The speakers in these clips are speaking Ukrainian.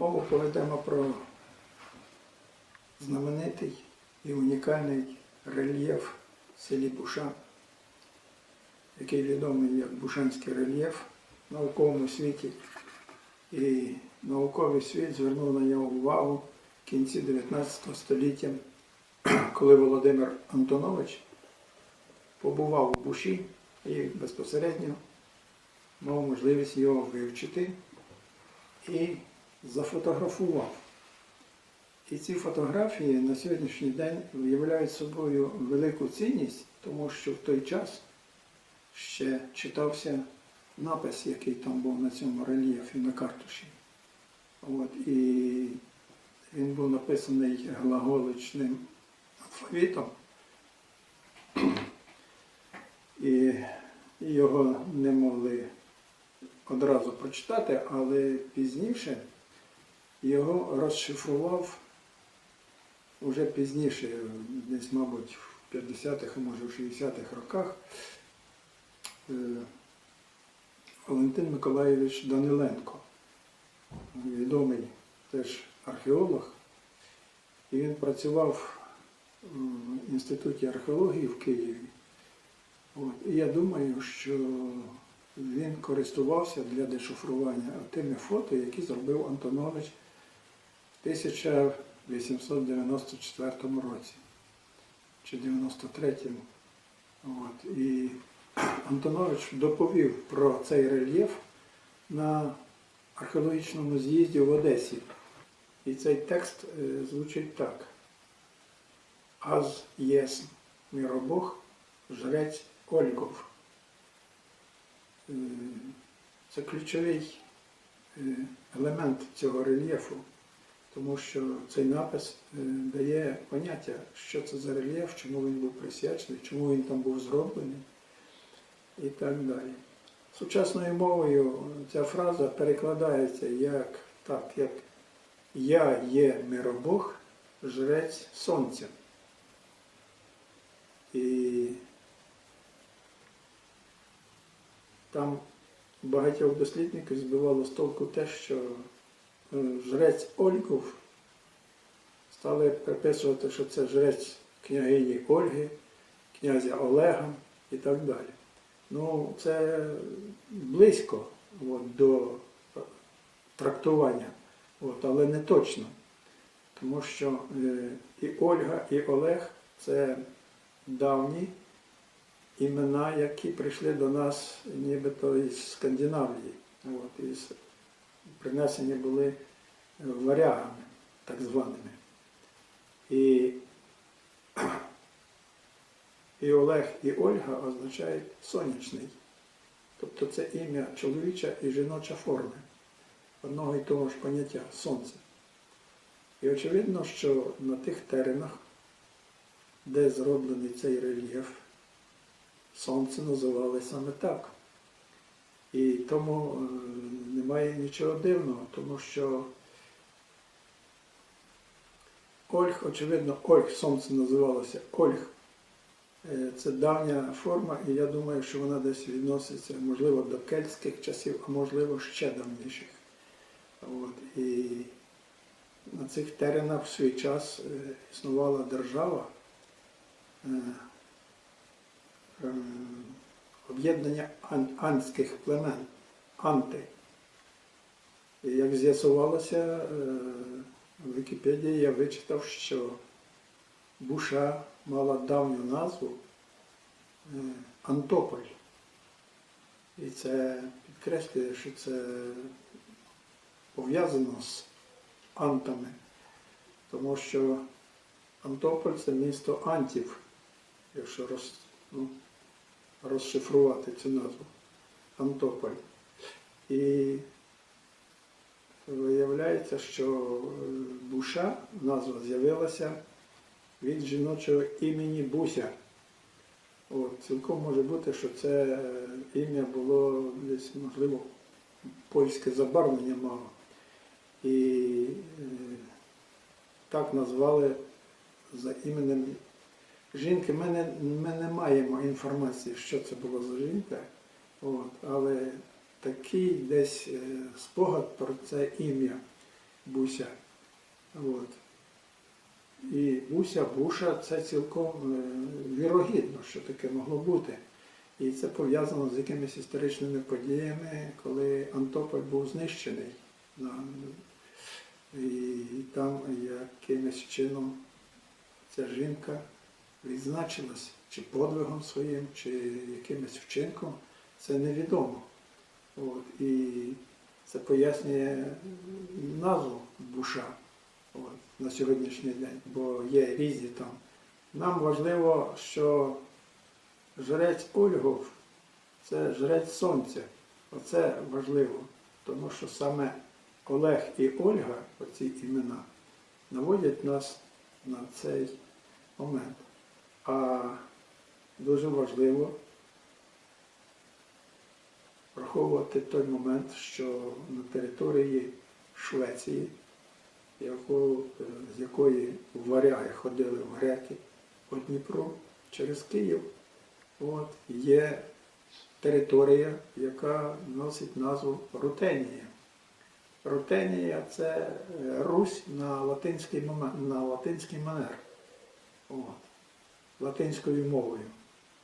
Мову поведемо про знаменитий і унікальний рельєф в селі Буша, який відомий як Бушанський рельєф в науковому світі. І науковий світ звернув на нього увагу в кінці 19 століття, коли Володимир Антонович побував у Буші і безпосередньо мав можливість його вивчити і зафотографував. І ці фотографії на сьогоднішній день виявляють собою велику цінність, тому що в той час ще читався напис, який там був на цьому рельєфі на картуші. От, і він був написаний глаголичним алфавітом. І його не могли одразу прочитати, але пізніше його розшифрував уже пізніше, десь, мабуть, в 50-х, а може в 60-х роках, е, Валентин Миколайович Даниленко, відомий теж археолог. І він працював в інституті археології в Києві. От. І я думаю, що він користувався для дешифрування тими фото, які зробив Антонович 1894 році чи 93-му. От. І Антонович доповів про цей рельєф на археологічному з'їзді в Одесі. І цей текст е, звучить так. Аз єсн миробог, жрець Ольгов. Е, Це ключовий е, елемент цього рельєфу, тому що цей напис е, дає поняття, що це за рельєф, чому він був присвячений, чому він там був зроблений і так далі. Сучасною мовою ця фраза перекладається як так, як Я є миробог, жрець сонця. І там багатьох дослідників збивало з толку те, що жрець Ольгов стали приписувати, що це жрець княгині Ольги, князя Олега і так далі. Ну, це близько от, до трактування, от, але не точно. Тому що е, і Ольга, і Олег це давні імена, які прийшли до нас нібито із Скандинавії. От, із, принесені були варягами, так званими. І, і Олег і Ольга означають сонячний. Тобто це ім'я чоловіча і жіноча форми одного і того ж поняття сонце. І очевидно, що на тих теренах, де зроблений цей рельєф, сонце називали саме так. І тому е, немає нічого дивного, тому що Ольг, очевидно, Ольг сонце називалося Ольг. Е, Це давня форма, і я думаю, що вона десь відноситься, можливо, до кельтських часів, а можливо ще давніших. От. І на цих теренах в свій час е, існувала держава, е, е, об'єднання ан- анських племен, анти. Як з'ясувалося, е, в Вікіпедії я вичитав, що Буша мала давню назву е, Антополь. І це підкреслює, що це пов'язано з антами, тому що Антополь це місто антів, якщо роз, ну, розшифрувати цю назву. Антополь. І виявляється, що е, Буша, назва з'явилася від жіночого імені Буся. От, цілком може бути, що це е, ім'я було десь, можливо, польське забарвлення мало. І е, так назвали за іменем жінки. Ми не, ми не маємо інформації, що це було за жінка, от, але такий десь е, спогад про це ім'я Буся. От. І Буся, Буша це цілком е, вірогідно, що таке могло бути. І це пов'язано з якимись історичними подіями, коли Антополь був знищений. І там якимось чином ця жінка відзначилась чи подвигом своїм, чи якимось вчинком, це невідомо. От. І це пояснює назву Буша от, на сьогоднішній день, бо є різні там. Нам важливо, що жрець Ольгов це жрець сонця. Оце важливо, тому що саме Олег і Ольга, оці імена, наводять нас на цей момент. А дуже важливо враховувати той момент, що на території Швеції, яку, е, з якої варяги ходили в греки по Дніпру через Київ, от, є територія, яка носить назву Рутенія. Рутенія це е, Русь на латинський, на латинський манер. От, латинською мовою.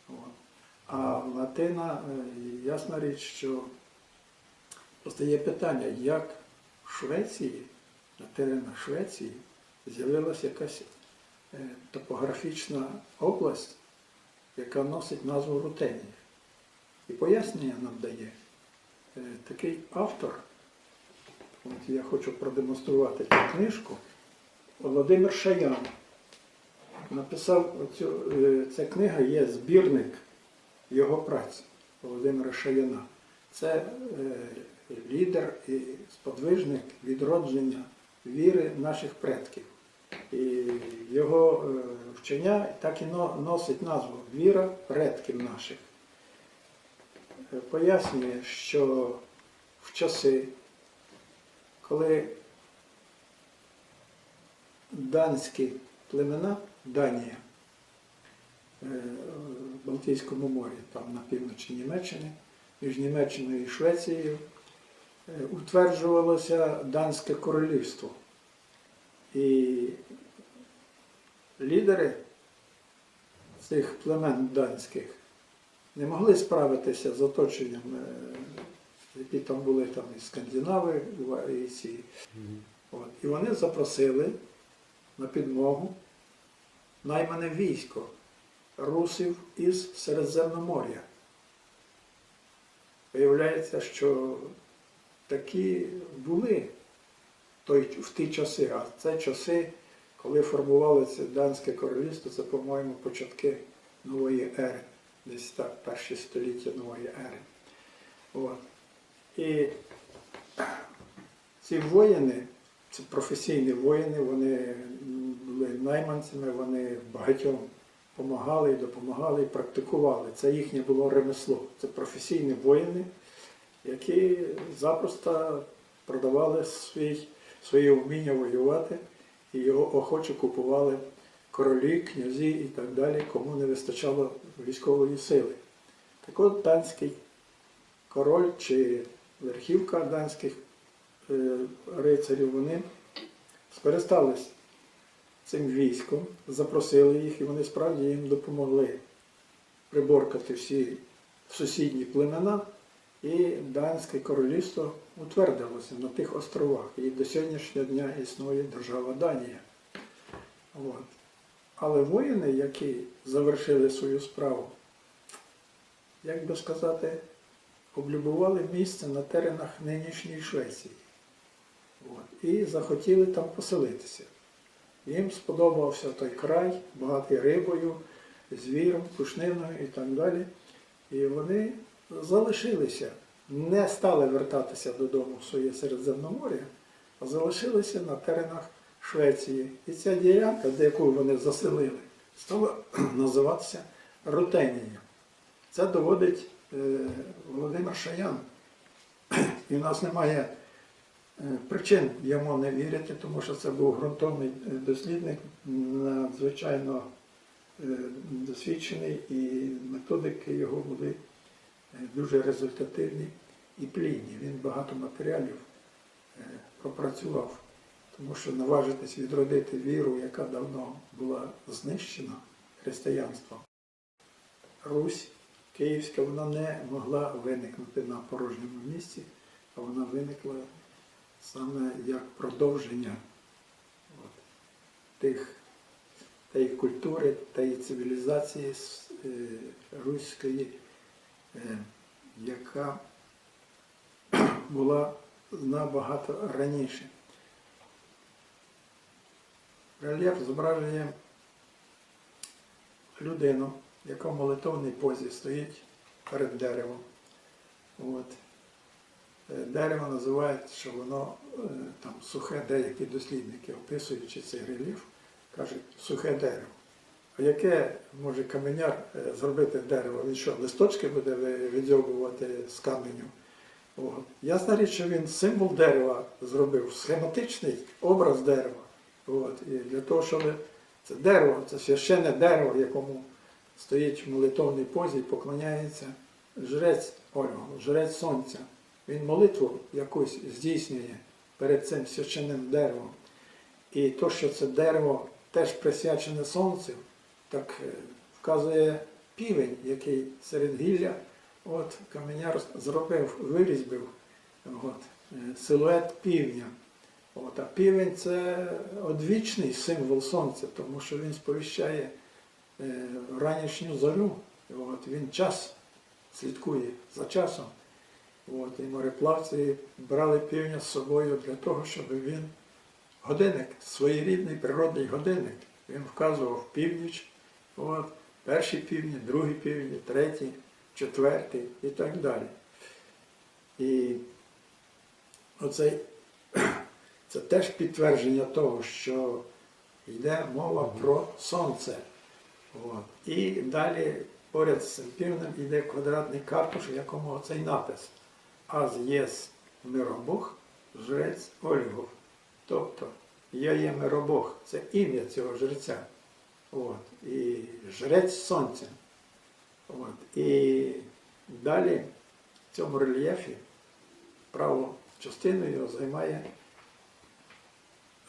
От. А латина, е, ясна річ, що постає питання, як в Швеції, на теренах Швеції, з'явилася якась е, топографічна область, яка носить назву Рутенів. І пояснення нам дає е, такий автор. От я хочу продемонструвати цю книжку. Володимир Шаян написав оцю, ця книга є збірник його праці Володимира Шаяна. Це е, лідер і сподвижник відродження віри наших предків. І його е, вчення так і носить назву Віра предків наших. Е, Пояснює, що в часи, коли данські племена, Данія, в Балтійському морі, там на півночі Німеччини, між Німеччиною і Швецією, е, утверджувалося Данське королівство. І лідери цих племен данських не могли справитися з оточенням, е, які там були там і скандинави, і ці. От. І вони запросили на підмогу наймане військо русів із Середземномор'я. Виявляється, що такі були в ті часи, а це часи, коли формувалося Данське королівство, це, по-моєму, початки нової ери, десь так, перші століття нової ери. От. І ці воїни, це професійні воїни, вони були найманцями, вони багатьом допомагали і допомагали і практикували. Це їхнє було ремесло. Це професійні воїни, які запросто продавали свій, своє вміння воювати і його охоче купували королі, князі і так далі, кому не вистачало військової сили. Так от данський король чи верхівка данських е, рицарів, вони скористались цим військом, запросили їх, і вони справді їм допомогли приборкати всі сусідні племена, і Данське королівство утвердилося на тих островах. І до сьогоднішнього дня існує держава Данія. От. Але воїни, які завершили свою справу, як би сказати, облюбували місце на теренах нинішньої Швеції. От. І захотіли там поселитися. Їм сподобався той край, багатий рибою, звіром, пушниною і так далі. І вони залишилися, не стали вертатися додому в своє Середземномор'я, а залишилися на теренах Швеції. І ця ділянка, де яку вони заселили, стала називатися Рутенія. Це доводить е, Володимир Шаян. І в нас немає причин йому не вірити, тому що це був ґрунтовний е, дослідник, надзвичайно е, досвідчений, і методики його були е, дуже результативні і плідні. Він багато матеріалів е, пропрацював. тому що наважитись відродити віру, яка давно була знищена християнством. Русь Київська вона не могла виникнути на порожньому місці, а вона виникла саме як продовження от, тих, тієї культури, тієї цивілізації е, руської, е, яка була набагато раніше. Рельєф зображує людину, яка в молитовній позі стоїть перед деревом. От. Е, Дерево називають, що воно е, там сухе, деякі дослідники, описуючи цей рельєф, кажуть сухе дерево. А яке може каменяр е, зробити дерево? Він що, листочки буде відзьобувати з каменю? От. Ясна річ, що він символ дерева зробив, схематичний образ дерева. От. І для того, щоб це дерево, це священне дерево, якому стоїть в молитовній позі і поклоняється жрець Ольгу, жрець сонця. Він молитву якусь здійснює перед цим священним деревом. І то, що це дерево теж присвячене сонцю, так е, вказує півень, який серед гілля от, каменяр зробив, вирізбив от, е, силует півня. От, а півень це одвічний символ сонця, тому що він сповіщає е, ранішню зорю. От, він час слідкує за часом. От, і мореплавці брали півня з собою для того, щоб він годинник, своєрідний природний годинник. Він вказував північ, от, перші півні, другі півні, третій, четвертий і так далі. І оцей, це теж підтвердження того, що йде мова про сонце. От. І далі поряд з цим півнем йде квадратний картуш, в якому оцей напис Аз єс миробог, жрець Ольгов. Тобто я є миробог, це ім'я цього жреця. От. І жрець сонця. От. І далі в цьому рельєфі праву частину його займає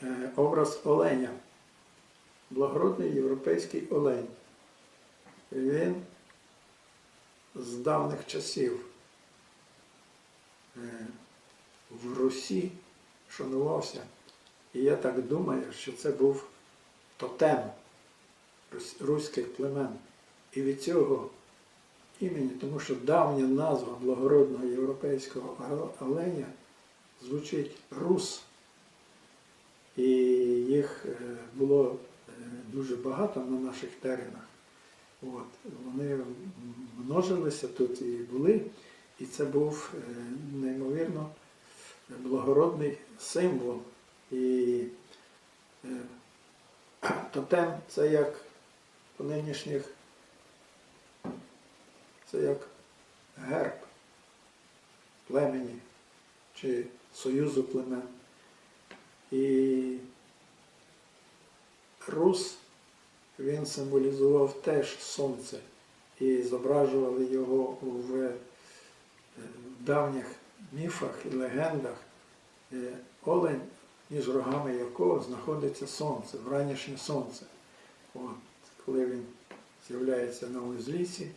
е, образ оленя. Благородний європейський олень. Він з давніх часів в Русі шанувався. І я так думаю, що це був тотем руських племен. І від цього імені, тому що давня назва благородного європейського оленя звучить рус. І їх е, було е, дуже багато на наших теренах. От. Вони множилися тут і були, і це був е, неймовірно благородний символ. І е, тотем це як по нинішніх, це як герб племені чи союзу племен. І Рус він символізував теж сонце і зображували його в давніх міфах і легендах. Е, Олень, між рогами якого знаходиться сонце, вранішнє сонце. От, коли він з'являється на узліссі,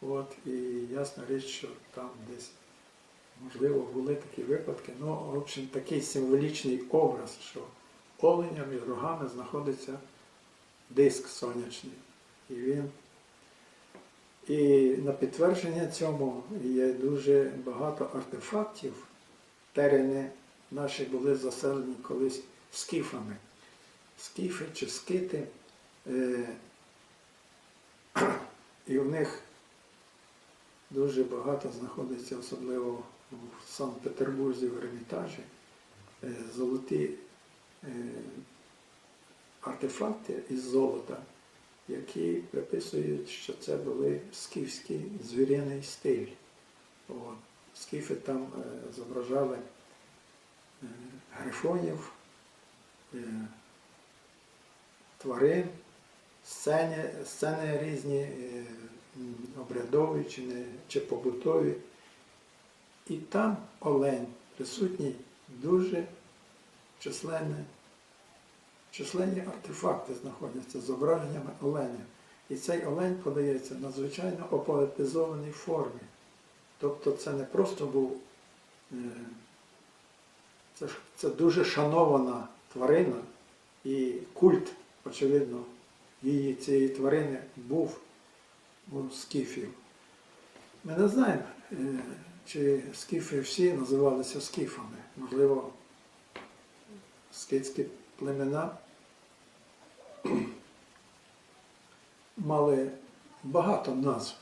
от, і ясна річ, що там десь, можливо, були такі випадки. Ну, в общем, такий символічний образ, що оленя між рогами знаходиться диск сонячний. І він. І на підтвердження цьому є дуже багато артефактів. Терени наші були заселені колись скіфами. Скіфи чи скити. Е, і в них дуже багато знаходиться, особливо в Санкт-Петербурзі в Ермітажі, е, золоті е, артефакти із золота, які приписують, що це були скіфський звіряний стиль. От. Скіфи там е, зображали е, грифонів, е, тварин, сцени, сцени різні, е, обрядові чи, не, чи побутові. І там олень присутній дуже численне численні артефакти знаходяться з зображеннями оленя. І цей олень подається в надзвичайно опоетизованій формі. Тобто це не просто був, е, це, це дуже шанована тварина, і культ, очевидно, її цієї тварини був у скіфів. Ми не знаємо, е, чи скіфи всі називалися скіфами. Можливо, скітські племена мали багато назв.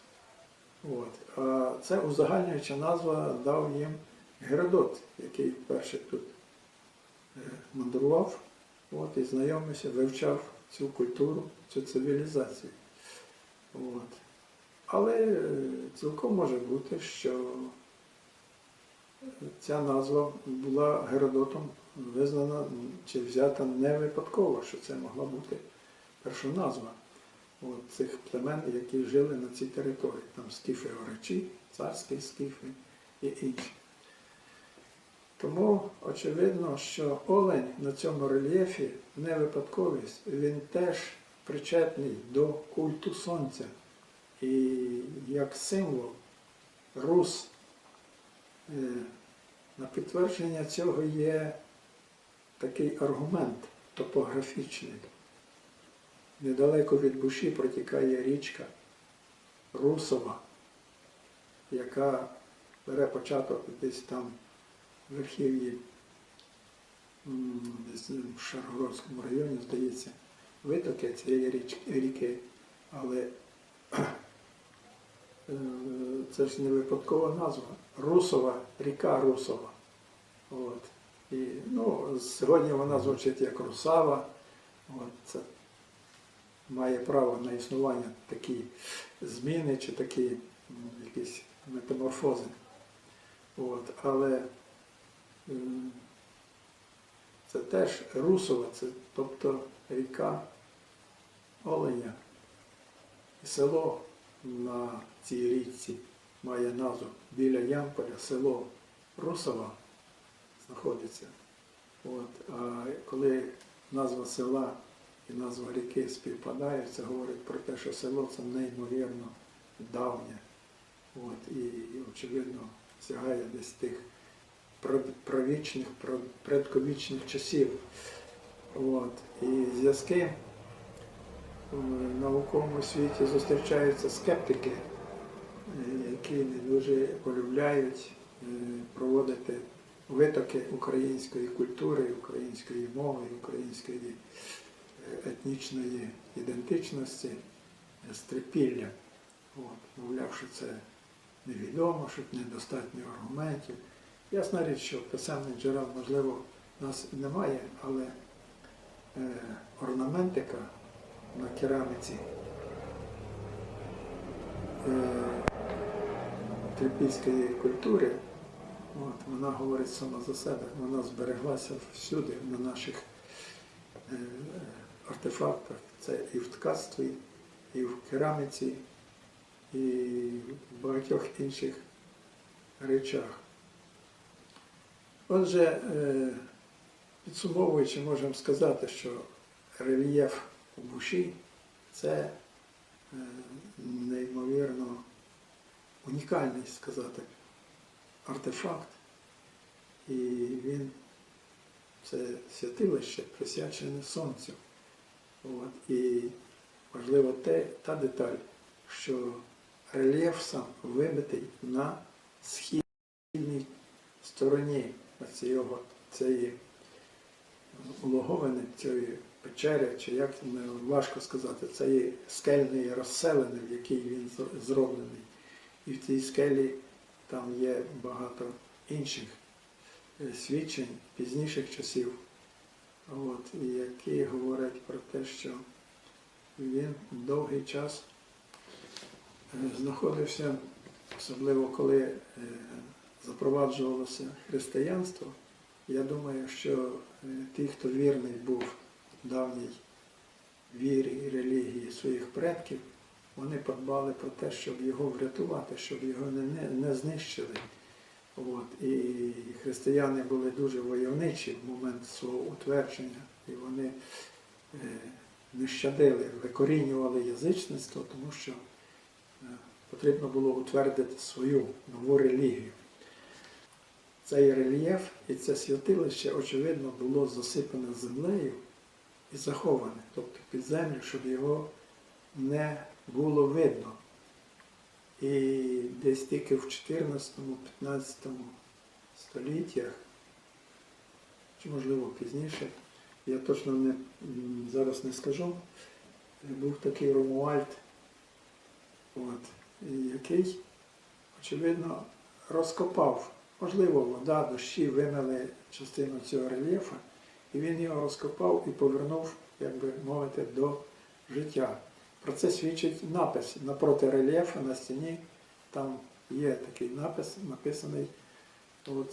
От. А це узагальнююча назва дав їм Геродот, який перший тут е, мандрував от, і знайомився, вивчав цю культуру, цю цивілізацію. От. Але е, цілком може бути, що ця назва була Геродотом визнана чи взята не випадково, що це могла бути перша назва от, цих племен, які жили на цій території. Там скіфи оречі, царські скіфи і інші. Тому очевидно, що олень на цьому рельєфі не випадковість, він теж причетний до культу сонця. І як символ рус е, на підтвердження цього є такий аргумент топографічний. Недалеко від Буші протікає річка Русова, яка бере початок десь там в верхів'ї, в Шаргородському районі, здається, витоки цієї річ- ріки, але е, це ж не випадкова назва. Русова, ріка Русова. От. І, ну, сьогодні вона звучить як Русава. От, це має право на існування такі зміни чи такі якісь метаморфози. От, але це теж Русова, це тобто ріка Оленя. І село на цій річці має назву біля Ямполя, село Русова знаходиться. От, а коли назва села і назва ріки співпадають, це говорить про те, що село це неймовірно давнє. От, і, і, очевидно, сягає десь тих правічних, предковічних часів. От, і зв'язки в науковому світі зустрічаються скептики, які не дуже полюбляють е, проводити витоки української культури, української мови, української етнічної ідентичності з трипілля. От, мовляв, що це невідомо, що недостатньо аргументів. Ясна річ, що писемних джерел, можливо, в нас немає, але е, орнаментика на кераміці е, трипільської культури, от, вона говорить сама за себе, вона збереглася всюди на наших е, артефактах. Це і в ткацтві, і в кераміці, і в багатьох інших речах. Отже, е, підсумовуючи, можемо сказати, що рельєф у Буші це е, неймовірно унікальний сказати артефакт. І він це святилище присвячене сонцю. От. І важливо те, та деталь, що рельєф сам вибитий на східній стороні цього, цієї улоговини, цієї печери, чи як важко сказати, цієї скельної розселини, в якій він зроблений. І в цій скелі там є багато інших е, свідчень пізніших часів, от, які говорять про те, що він довгий час е, знаходився, особливо коли е, запроваджувалося християнство. Я думаю, що е, ті, хто вірний був давній вірі і релігії своїх предків, вони подбали про те, щоб його врятувати, щоб його не, не, не знищили. От. І християни були дуже войовничі в момент свого утвердження, і вони е, не щадили, викорінювали язичництво, тому що е, потрібно було утвердити свою нову релігію. Цей рельєф і це святилище, очевидно, було засипане землею і заховане, тобто під землю, щоб його не було видно. І десь тільки в 14-15 століттях, чи можливо пізніше, я точно не, зараз не скажу, був такий Ромуальд, от, який, очевидно, розкопав. Можливо, вода, дощі вимили частину цього рельєфа, і він його розкопав і повернув, як би мовити, до життя. Про це свідчить напис напроти рельєфа на стіні. Там є такий напис, написаний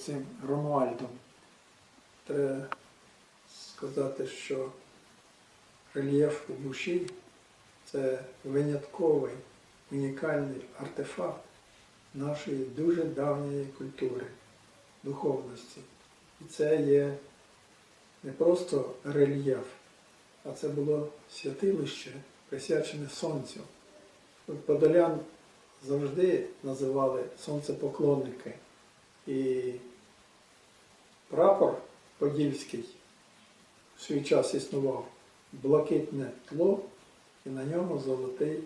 цим Ромуальдом. Треба сказати, що рельєф у Буші це винятковий, унікальний артефакт нашої дуже давньої культури, духовності. І це є не просто рельєф, а це було святилище, присвячене сонцю. Подолян завжди називали сонцепоклонники. І прапор Подільський в свій час існував блакитне тло і на ньому золотий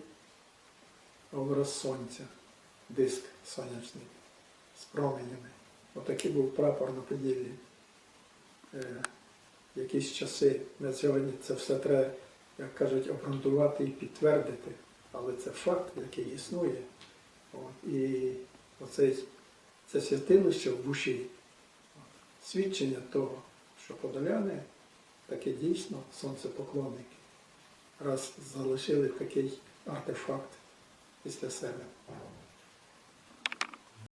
образ сонця, диск сонячний з променями. Отакий був прапор на Поділлі. Е, якісь часи. На сьогодні це все треба, як кажуть, обґрунтувати і підтвердити. Але це факт, який існує. От. І оцей, це святилище в буші свідчення того, що подоляни таке дійсно сонцепоклонники, раз залишили такий артефакт після себе.